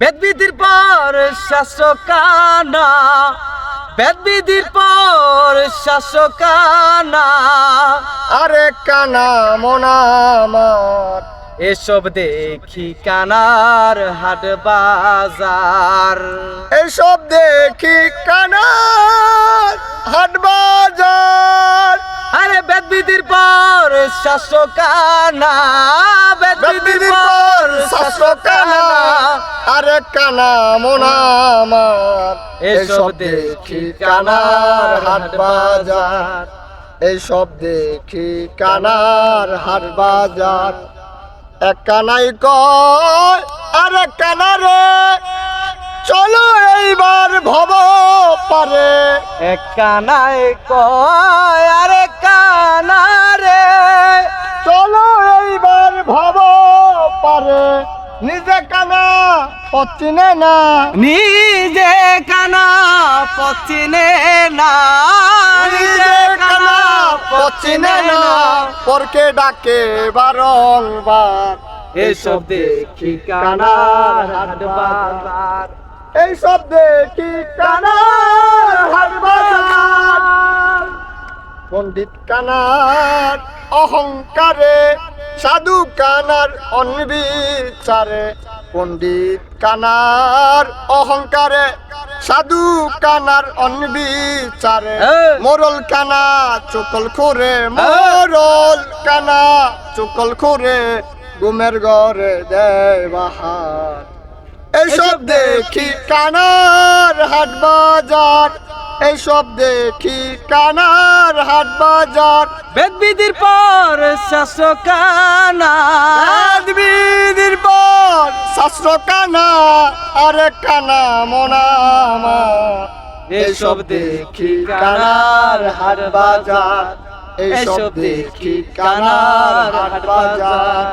বেদবিধির পর শাসকানা বেদবিধির পর শাসকানা। আরে কানা মোনা আমার। এসব দেখি কানার হাট বাজার। এসব দেখি কানা হাট বাজার। আরে বেদবিধির পর শাসকানা বেদবিধির পর শাসকানা। আরে কানা মোনা আমার। এসব দেখি কানার হাট বাজার। এইসব দেখি কানার হাট বাজার। এক কানাই কয় আরে কানারে চলো এইবার ভব পারে। এক কানায় কয় আরে নিজে কানা পচিনে না। নিজে কানা পচিনে না। নিজে কানা পচিনে না। পরকে ডাকে বারংবার। এসব দেখি কানার হাট বাজার। এইসব দেখি কানার হাটবাজার পণ্ডিত কানার অহংকারে সাধু কানার অনবিচারে পণ্ডিত কানার অহংকারে সাধু কানার অনবিচারে। মোরল কানা চকল খোরে মোরল কানা চকল খোরে গুমের ঘরে দেয় বাহার এইসব দেখি কানার হাট বাজার এইসব দেখি কানার হাট বাজার। বেদবিধির পর শাসকানা বিদির পর শাস্ত্র কানা আরে কানা মোনামা এইসব দেখি কানার হাট বাজার। এইসব দেখি কানার হাট বাজার।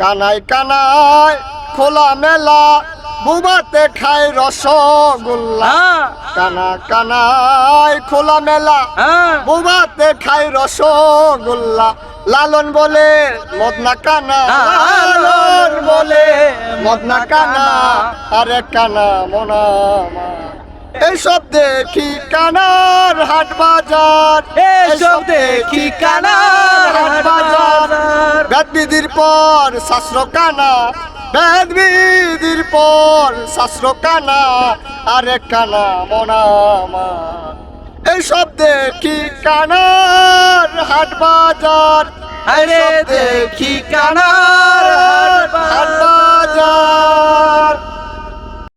কানাই কানাই খোলা মেলা বুবাতে খাই রসগোল্লা। হ্যাঁ, কানা কানাই খোলা মেলা। হ্যাঁ। বুবাতে খাই রসগোল্লা। লালন বলে মদনা কানা। লালন বলে মদনা কানা। আরে কানা মোনামা এইসব দেখি কানার হাট বাজার। এসব দেখি কানার হাট বাজার। বেদবিধির পর শাস্ত্র কানা। বেদবিধির পর শাস্ত্র কানা আরে কানা মনামা। এই সব দেখি কানার হাট বাজার? আরে দেখি বাজার